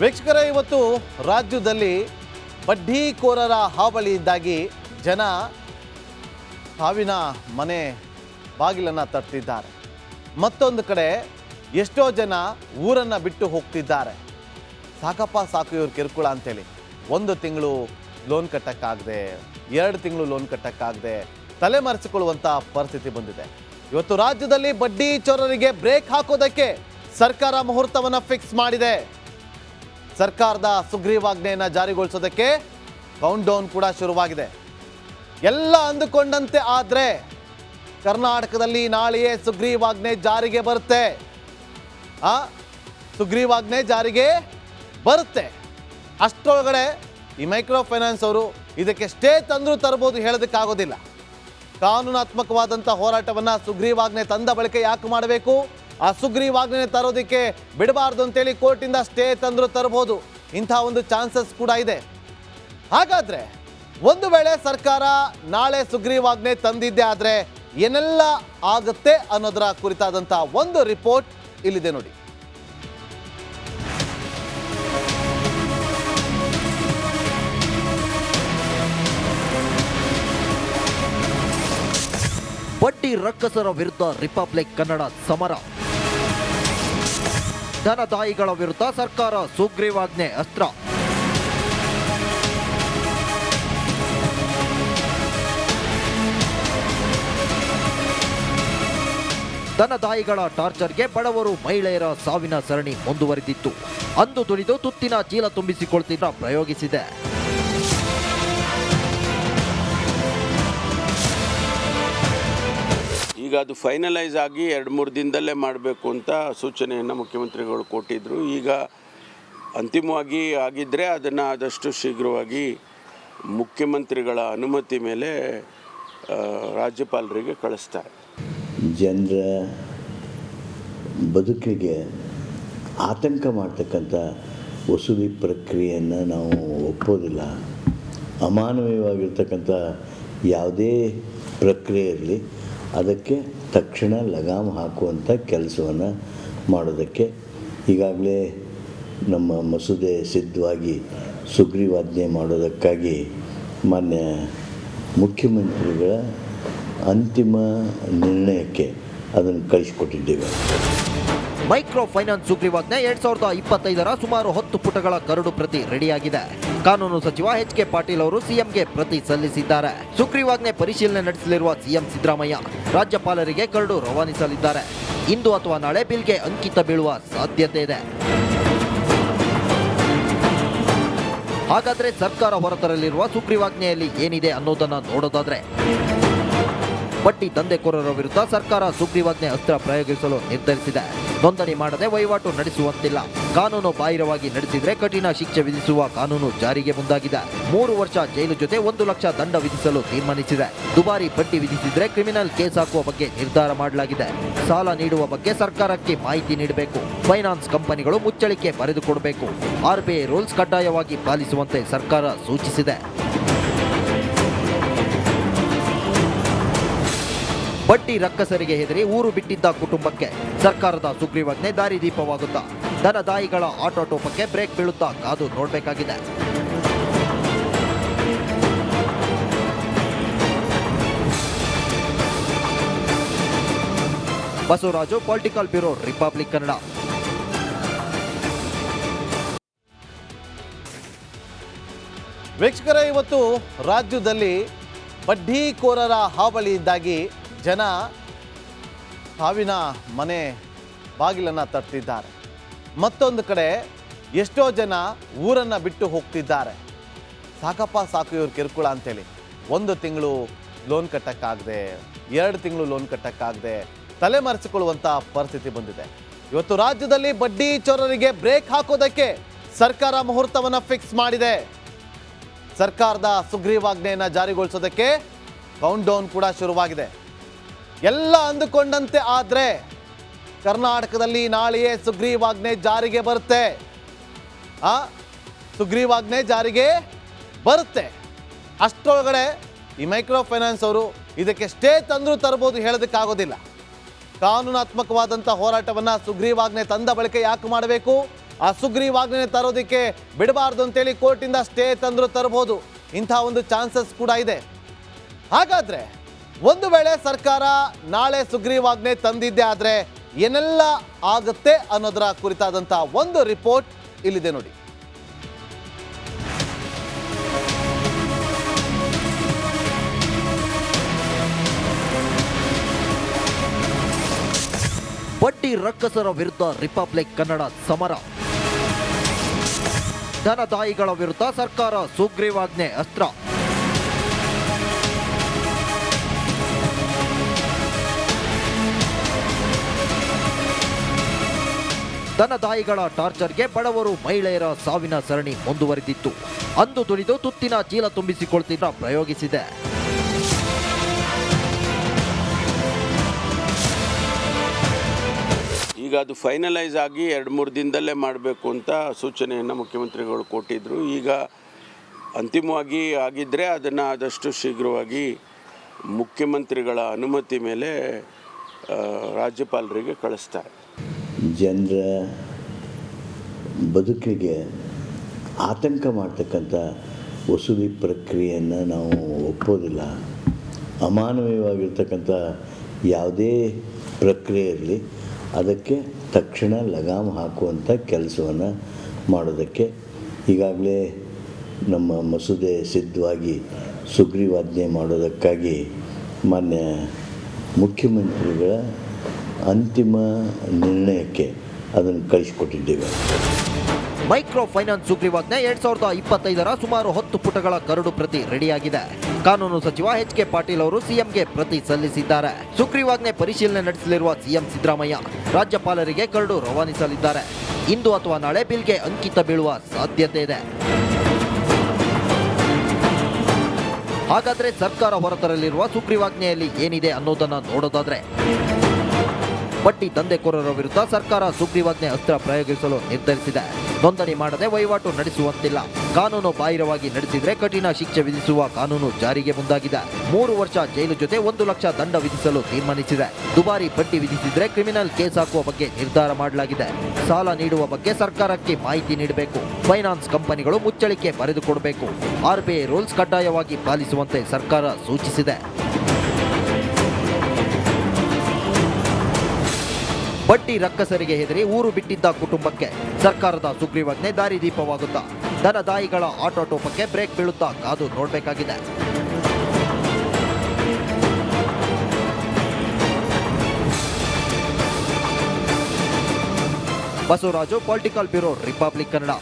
ವೀಕ್ಷಕರ, ಇವತ್ತು ರಾಜ್ಯದಲ್ಲಿ ಬಡ್ಡಿಕೋರರ ಹಾವಳಿಯಿಂದಾಗಿ ಜನ ಸಾವಿನ ಮನೆ ಬಾಗಿಲನ್ನು ತಟ್ಟಿದ್ದಾರೆ. ಮತ್ತೊಂದು ಕಡೆ ಎಷ್ಟೋ ಜನ ಊರನ್ನು ಬಿಟ್ಟು ಹೋಗ್ತಿದ್ದಾರೆ. ಸಾಕಪ್ಪ ಸಾಕು ಇವ್ರ ಕಿರುಕುಳ ಅಂತೇಳಿ. ಒಂದು ತಿಂಗಳು ಲೋನ್ ಕಟ್ಟೋಕ್ಕಾಗದೆ, ಎರಡು ತಿಂಗಳು ಲೋನ್ ಕಟ್ಟೋಕ್ಕಾಗದೆ ತಲೆಮರೆಸಿಕೊಳ್ಳುವಂಥ ಪರಿಸ್ಥಿತಿ ಬಂದಿದೆ. ಇವತ್ತು ರಾಜ್ಯದಲ್ಲಿ ಬಡ್ಡಿ ಚೋರರಿಗೆ ಬ್ರೇಕ್ ಹಾಕೋದಕ್ಕೆ ಸರ್ಕಾರ ಮುಹೂರ್ತವನ್ನು ಫಿಕ್ಸ್ ಮಾಡಿದೆ. ಸರ್ಕಾರದ ಸುಗ್ರೀವಾಜ್ಞೆಯನ್ನು ಜಾರಿಗೊಳಿಸೋದಕ್ಕೆ ಕೌಂಟ್ ಡೌನ್ ಕೂಡ ಶುರುವಾಗಿದೆ. ಎಲ್ಲ ಅಂದುಕೊಂಡಂತೆ ಆದರೆ ಕರ್ನಾಟಕದಲ್ಲಿ ನಾಳೆಯೇ ಸುಗ್ರೀವಾಜ್ಞೆ ಜಾರಿಗೆ ಬರುತ್ತೆ. ಆ, ಸುಗ್ರೀವಾಜ್ಞೆ ಜಾರಿಗೆ ಬರುತ್ತೆ. ಅಷ್ಟರೊಳಗಡೆ ಈ ಮೈಕ್ರೋ ಫೈನಾನ್ಸ್ ಅವರು ಇದಕ್ಕೆ ಸ್ಟೇ ತಂದರೂ ತರ್ಬೋದು ಹೇಳೋದಕ್ಕಾಗೋದಿಲ್ಲ. ಕಾನೂನಾತ್ಮಕವಾದಂಥ ಹೋರಾಟವನ್ನು ಸುಗ್ರೀವಾಜ್ಞೆ ತಂದ ಬಳಿಕ ಯಾಕೆ ಮಾಡಬೇಕು? ಆ ಸುಗ್ರೀವಾಜ್ಞೆ ತರೋದಕ್ಕೆ ಬಿಡಬಾರ್ದು ಅಂತೇಳಿ ಕೋರ್ಟಿಂದ ಸ್ಟೇ ತಂದರೂ ತರಬಹುದು. ಇಂಥ ಒಂದು ಚಾನ್ಸಸ್ ಕೂಡ ಇದೆ. ಹಾಗಾದ್ರೆ ಒಂದು ವೇಳೆ ಸರ್ಕಾರ ನಾಳೆ ಸುಗ್ರೀವಾಜ್ಞೆ ತಂದಿದ್ದೆ ಆದರೆ ಏನೆಲ್ಲ ಆಗುತ್ತೆ ಅನ್ನೋದರ ಕುರಿತಾದಂಥ ಒಂದು ರಿಪೋರ್ಟ್ ಇಲ್ಲಿದೆ ನೋಡಿ. ಬಟ್ಟಿ ರಕ್ಕಸರ ವಿರುದ್ಧ ರಿಪಬ್ಲಿಕ್ ಕನ್ನಡ ಸಮರ. ಧನದಾಯಿಗಳ ವಿರುದ್ಧ ಸರ್ಕಾರ ಸುಗ್ರೀವಾಜ್ಞೆ ಅಸ್ತ್ರ. ಧನದಾಯಿಗಳ ಟಾರ್ಚರ್ಗೆ ಬಡವರು ಮಹಿಳೆಯರ ಸಾವಿನ ಸರಣಿ ಮುಂದುವರೆದಿತ್ತು. ಅಂದು ದುಡಿದು ತುತ್ತಿನ ಚೀಲ ತುಂಬಿಸಿಕೊಳ್ತಿದ್ದ ಪ್ರಯೋಗಿಸಿದೆ. ಈಗ ಅದು ಫೈನಲೈಸ್ ಆಗಿ ಎರಡು ಮೂರು ದಿನದಲ್ಲೇ ಮಾಡಬೇಕು ಅಂತ ಸೂಚನೆಯನ್ನು ಮುಖ್ಯಮಂತ್ರಿಗಳು ಕೊಟ್ಟಿದ್ದರು ಈಗ ಅಂತಿಮವಾಗಿ ಆಗಿದ್ದರೆ ಅದನ್ನು ಆದಷ್ಟು ಶೀಘ್ರವಾಗಿ ಮುಖ್ಯಮಂತ್ರಿಗಳ ಅನುಮತಿ ಮೇಲೆ ರಾಜ್ಯಪಾಲರಿಗೆ ಕಳಿಸ್ತಾರೆ. ಜನರ ಬದುಕಿಗೆ ಆತಂಕ ಮಾಡ್ತಕ್ಕಂಥ ವಸೂಲಿ ಪ್ರಕ್ರಿಯೆಯನ್ನು ನಾವು ಒಪ್ಪೋದಿಲ್ಲ. ಅಮಾನವೀಯವಾಗಿರ್ತಕ್ಕಂಥ ಯಾವುದೇ ಪ್ರಕ್ರಿಯೆ ಇರಲಿ ಅದಕ್ಕೆ ತಕ್ಷಣ ಲಗಾಮ್ ಹಾಕುವಂಥ ಕೆಲಸವನ್ನು ಮಾಡೋದಕ್ಕೆ ಈಗಾಗಲೇ ನಮ್ಮ ಮಸೂದೆ ಸಿದ್ಧವಾಗಿ ಸುಗ್ರೀವಾಜ್ಞೆ ಮಾಡೋದಕ್ಕಾಗಿ ಮಾನ್ಯ ಮುಖ್ಯಮಂತ್ರಿಗಳ ಅಂತಿಮ ನಿರ್ಣಯಕ್ಕೆ ಅದನ್ನು ಕಳಿಸಿಕೊಟ್ಟಿದ್ದೇವೆ. ಮೈಕ್ರೋ ಫೈನಾನ್ಸ್ ಸುಗ್ರೀವಾಜ್ಞೆ ಎರಡ್ ಸಾವಿರದ ಇಪ್ಪತ್ತೈದರ ಸುಮಾರು ಹತ್ತು ಪುಟಗಳ ಕರಡು ಪ್ರತಿ ರೆಡಿಯಾಗಿದೆ. ಕಾನೂನು ಸಚಿವ ಎಚ್ ಕೆ ಪಾಟೀಲ್ ಅವರು ಸಿಎಂಗೆ ಪ್ರತಿ ಸಲ್ಲಿಸಿದ್ದಾರೆ. ಸುಗ್ರೀವಾಜ್ಞೆ ಪರಿಶೀಲನೆ ನಡೆಸಲಿರುವ ಸಿಎಂ ಸಿದ್ದರಾಮಯ್ಯ ರಾಜ್ಯಪಾಲರಿಗೆ ಕರಡು ರವಾನಿಸಲಿದ್ದಾರೆ. ಇಂದು ಅಥವಾ ನಾಳೆ ಬಿಲ್ಗೆ ಅಂಕಿತ ಬೀಳುವ ಸಾಧ್ಯತೆ ಇದೆ. ಹಾಗಾದ್ರೆ ಸರ್ಕಾರ ಹೊರತರಲಿರುವ ಸುಗ್ರೀವಾಜ್ಞೆಯಲ್ಲಿ ಏನಿದೆ ಅನ್ನೋದನ್ನ ನೋಡೋದಾದ್ರೆ ಬಡ್ಡಿ ದಂಧೆಕೋರರ ವಿರುದ್ಧ ಸರ್ಕಾರ ಸುಗ್ರೀವಾಜ್ಞೆ ಅಸ್ತ್ರ ಪ್ರಯೋಗಿಸಲು ನಿರ್ಧರಿಸಿದೆ. ನೋಂದಣಿ ಮಾಡದೆ ವಹಿವಾಟು ನಡೆಸುವಂತಿಲ್ಲ. ಕಾನೂನು ಬಾಹಿರವಾಗಿ ನಡೆಸಿದ್ರೆ ಕಠಿಣ ಶಿಕ್ಷೆ ವಿಧಿಸುವ ಕಾನೂನು ಜಾರಿಗೆ ಮುಂದಾಗಿದೆ. ಮೂರು ವರ್ಷ ಜೈಲು ಜೊತೆ ಒಂದು ಲಕ್ಷ ದಂಡ ವಿಧಿಸಲು ತೀರ್ಮಾನಿಸಿದೆ. ದುಬಾರಿ ಬಡ್ಡಿ ವಿಧಿಸಿದ್ರೆ ಕ್ರಿಮಿನಲ್ ಕೇಸ್ ಹಾಕುವ ಬಗ್ಗೆ ನಿರ್ಧಾರ ಮಾಡಲಾಗಿದೆ. ಸಾಲ ನೀಡುವ ಬಗ್ಗೆ ಸರ್ಕಾರಕ್ಕೆ ಮಾಹಿತಿ ನೀಡಬೇಕು. ಫೈನಾನ್ಸ್ ಕಂಪನಿಗಳು ಮುಚ್ಚಳಿಕೆ ಬರೆದುಕೊಡಬೇಕು. ಆರ್ಬಿಐ ರೂಲ್ಸ್ ಕಡ್ಡಾಯವಾಗಿ ಪಾಲಿಸುವಂತೆ ಸರ್ಕಾರ ಸೂಚಿಸಿದೆ. ಬಡ್ಡಿ ರಕ್ಕಸರಿಗೆ ಹೆದರಿ ಊರು ಬಿಟ್ಟಿದ್ದ ಕುಟುಂಬಕ್ಕೆ ಸರ್ಕಾರದ ಸುಗ್ರೀವಾಜ್ಞೆ ದಾರಿದೀಪವಾಗುತ್ತಾ ದನದಾಯಿಗಳ ಆಟೋಟೋಪಕ್ಕೆ ಬ್ರೇಕ್ ಬೀಳುತ್ತಾ ಕಾದು ನೋಡಬೇಕಾಗಿದೆ. Basavaraju, political bureau, Republic Kannada. ವೀಕ್ಷಕರ, ಇವತ್ತು ರಾಜ್ಯದಲ್ಲಿ ಬಡ್ಡಿಕೋರರ ಹಾವಳಿಯಿಂದಾಗಿ ಜನ ಸಾವಿನ ಮನೆ ಬಾಗಿಲನ್ನು ತಟ್ಟಿದ್ದಾರೆ. ಮತ್ತೊಂದು ಕಡೆ ಎಷ್ಟೋ ಜನ ಊರನ್ನು ಬಿಟ್ಟು ಹೋಗ್ತಿದ್ದಾರೆ. ಸಾಕಪ್ಪ ಸಾಕು ಇವ್ರ ಕಿರುಕುಳ ಅಂತೇಳಿ. ಒಂದು ತಿಂಗಳು ಲೋನ್ ಕಟ್ಟೋಕ್ಕಾಗದೆ, ಎರಡು ತಿಂಗಳು ಲೋನ್ ಕಟ್ಟೋಕ್ಕಾಗದೆ ತಲೆ ಮರೆಸಿಕೊಳ್ಳುವಂಥ ಪರಿಸ್ಥಿತಿ ಬಂದಿದೆ. ಇವತ್ತು ರಾಜ್ಯದಲ್ಲಿ ಬಡ್ಡಿ ಚೋರರಿಗೆ ಬ್ರೇಕ್ ಹಾಕೋದಕ್ಕೆ ಸರ್ಕಾರ ಮುಹೂರ್ತವನ್ನು ಫಿಕ್ಸ್ ಮಾಡಿದೆ. ಸರ್ಕಾರದ ಸುಗ್ರೀವಾಜ್ಞೆಯನ್ನು ಜಾರಿಗೊಳಿಸೋದಕ್ಕೆ ಕೌಂಟ್ ಡೌನ್ ಕೂಡ ಶುರುವಾಗಿದೆ. ಎಲ್ಲ ಅಂದುಕೊಂಡಂತೆ ಆದರೆ ಕರ್ನಾಟಕದಲ್ಲಿ ನಾಳೆಯೇ ಸುಗ್ರೀವಾಜ್ಞೆ ಜಾರಿಗೆ ಬರುತ್ತೆ. ಆ, ಸುಗ್ರೀವಾಜ್ಞೆ ಜಾರಿಗೆ ಬರುತ್ತೆ. ಅಷ್ಟರೊಳಗಡೆ ಈ ಮೈಕ್ರೋ ಫೈನಾನ್ಸ್ ಅವರು ಇದಕ್ಕೆ ಸ್ಟೇ ತಂದರೂ ತರ್ಬೋದು ಹೇಳೋದಕ್ಕಾಗೋದಿಲ್ಲ. ಕಾನೂನಾತ್ಮಕವಾದಂಥ ಹೋರಾಟವನ್ನು ಸುಗ್ರೀವಾಜ್ಞೆ ತಂದ ಬಳಿಕ ಯಾಕೆ ಮಾಡಬೇಕು? ಆ ಸುಗ್ರೀವಾಜ್ಞೆ ತರೋದಕ್ಕೆ ಬಿಡಬಾರ್ದು ಅಂತೇಳಿ ಕೋರ್ಟಿಂದ ಸ್ಟೇ ತಂದರೂ ತರಬಹುದು ಇಂಥ ಒಂದು ಚಾನ್ಸಸ್ ಕೂಡ ಇದೆ. ಹಾಗಾದ್ರೆ ಒಂದು ವೇಳೆ ಸರ್ಕಾರ ನಾಳೆ ಸುಗ್ರೀವಾಜ್ಞೆ ತಂದಿದ್ದೆ ಆದರೆ ಏನೆಲ್ಲ ಆಗುತ್ತೆ ಅನ್ನೋದರ ಕುರಿತಾದಂಥ ಒಂದು ರಿಪೋರ್ಟ್ ಇಲ್ಲಿದೆ ನೋಡಿ. ಬಡ್ಡಿ ರಕ್ಕಸರ ವಿರುದ್ಧ ರಿಪಬ್ಲಿಕ್ ಕನ್ನಡ ಸಮರ. ಧನದಾಯಿಗಳ ವಿರುದ್ಧ ಸರ್ಕಾರ ಸುಗ್ರೀವಾಜ್ಞೆ ಅಸ್ತ್ರ. ಧನದಾಯಿಗಳ ಟಾರ್ಚರ್ಗೆ ಬಡವರು ಮಹಿಳೆಯರ ಸಾವಿನ ಸರಣಿ ಮುಂದುವರೆದಿತ್ತು. ಅಂದು ತುಳಿದು ತುತ್ತಿನ ಚೀಲ ತುಂಬಿಸಿಕೊಳ್ತಿದ್ದ ಪ್ರಯೋಗಿಸಿದೆ. ಈಗ ಅದು ಫೈನಲೈಸ್ ಆಗಿ ಎರಡು ಮೂರು ದಿನದಲ್ಲೇ ಮಾಡಬೇಕು ಅಂತ ಸೂಚನೆಯನ್ನು ಮುಖ್ಯಮಂತ್ರಿಗಳು ಕೊಟ್ಟಿದ್ದರು ಈಗ ಅಂತಿಮವಾಗಿ ಆಗಿದ್ದರೆ ಅದನ್ನು ಆದಷ್ಟು ಶೀಘ್ರವಾಗಿ ಮುಖ್ಯಮಂತ್ರಿಗಳ ಅನುಮತಿ ಮೇಲೆ ರಾಜ್ಯಪಾಲರಿಗೆ ಕಳಿಸ್ತಾರೆ. ಜನರ ಬದುಕಿಗೆ ಆತಂಕ ಮಾಡ್ತಕ್ಕಂಥ ವಸೂಲಿ ಪ್ರಕ್ರಿಯೆಯನ್ನು ನಾವು ಒಪ್ಪೋದಿಲ್ಲ. ಅಮಾನವೀಯವಾಗಿರ್ತಕ್ಕಂಥ ಯಾವುದೇ ಪ್ರಕ್ರಿಯೆ ಇರಲಿ, ಅದಕ್ಕೆ ತಕ್ಷಣ ಲಗಾಮ್ ಹಾಕುವಂಥ ಕೆಲಸವನ್ನು ಮಾಡೋದಕ್ಕೆ ಈಗಾಗಲೇ ನಮ್ಮ ಮಸೂದೆ ಸಿದ್ಧವಾಗಿ ಸುಗ್ರೀವಾಜ್ಞೆ ಮಾಡೋದಕ್ಕಾಗಿ ಮಾನ್ಯ ಮುಖ್ಯಮಂತ್ರಿಗಳ ಅಂತಿಮ ನಿರ್ಣಯಕ್ಕೆ ಅದನ್ನು ಕಳಿಸಿಕೊಟ್ಟಿದ್ದೇವೆ. ಮೈಕ್ರೋ ಫೈನಾನ್ಸ್ ಸುಗ್ರೀವಾಜ್ಞೆ ಎರಡ್ ಸಾವಿರದ ಇಪ್ಪತ್ತೈದರ ಸುಮಾರು ಹತ್ತು ಪುಟಗಳ ಕರಡು ಪ್ರತಿ ರೆಡಿಯಾಗಿದೆ. ಕಾನೂನು ಸಚಿವ ಎಚ್ ಕೆ ಪಾಟೀಲ್ ಅವರು ಸಿಎಂಗೆ ಪ್ರತಿ ಸಲ್ಲಿಸಿದ್ದಾರೆ. ಸುಗ್ರೀವಾಜ್ಞೆ ಪರಿಶೀಲನೆ ನಡೆಸಲಿರುವ ಸಿಎಂ ಸಿದ್ದರಾಮಯ್ಯ ರಾಜ್ಯಪಾಲರಿಗೆ ಕರಡು ರವಾನಿಸಲಿದ್ದಾರೆ. ಇಂದು ಅಥವಾ ನಾಳೆ ಬಿಲ್ಗೆ ಅಂಕಿತ ಬೀಳುವ ಸಾಧ್ಯತೆ ಇದೆ. ಹಾಗಾದ್ರೆ ಸರ್ಕಾರ ಹೊರತರಲಿರುವ ಸುಗ್ರೀವಾಜ್ಞೆಯಲ್ಲಿ ಏನಿದೆ ಅನ್ನೋದನ್ನ ನೋಡೋದಾದ್ರೆ ಬಡ್ಡಿ ದಂಧೆಕೋರರ ವಿರುದ್ಧ ಸರ್ಕಾರ ಸುಗ್ರೀವಾಜ್ಞೆ ಅಸ್ತ್ರ ಪ್ರಯೋಗಿಸಲು ನಿರ್ಧರಿಸಿದೆ. ನೋಂದಣಿ ಮಾಡದೆ ವಹಿವಾಟು ನಡೆಸುವಂತಿಲ್ಲ. ಕಾನೂನು ಬಾಹಿರವಾಗಿ ನಡೆಸಿದ್ರೆ ಕಠಿಣ ಶಿಕ್ಷೆ ವಿಧಿಸುವ ಕಾನೂನು ಜಾರಿಗೆ ಮುಂದಾಗಿದೆ. ಮೂರು ವರ್ಷ ಜೈಲು ಜೊತೆ ಒಂದು ಲಕ್ಷ ದಂಡ ವಿಧಿಸಲು ತೀರ್ಮಾನಿಸಿದೆ. ದುಬಾರಿ ಬಡ್ಡಿ ವಿಧಿಸಿದ್ರೆ ಕ್ರಿಮಿನಲ್ ಕೇಸ್ ಹಾಕುವ ಬಗ್ಗೆ ನಿರ್ಧಾರ ಮಾಡಲಾಗಿದೆ. ಸಾಲ ನೀಡುವ ಬಗ್ಗೆ ಸರ್ಕಾರಕ್ಕೆ ಮಾಹಿತಿ ನೀಡಬೇಕು. ಫೈನಾನ್ಸ್ ಕಂಪನಿಗಳು ಮುಚ್ಚಳಿಕೆ ಬರೆದುಕೊಡಬೇಕು. ಆರ್ಬಿಐ ರೂಲ್ಸ್ ಕಡ್ಡಾಯವಾಗಿ ಪಾಲಿಸುವಂತೆ ಸರ್ಕಾರ ಸೂಚಿಸಿದೆ. ಬಡ್ಡಿ ರಕ್ಕಸರಿಗೆ ಹೆದರಿ ಊರು ಬಿಟ್ಟಿದ್ದ ಕುಟುಂಬಕ್ಕೆ ಸರ್ಕಾರದ ಸುಗ್ರೀವಾಜ್ಞೆ ದಾರಿದೀಪವಾಗುತ್ತಾ ದನದಾಯಿಗಳ ಆಟೋಟೋಪಕ್ಕೆ ಬ್ರೇಕ್ ಬೀಳುತ್ತಾ ಕಾದು ನೋಡಬೇಕಾಗಿದೆ. Basavaraju political bureau Republic Kannada.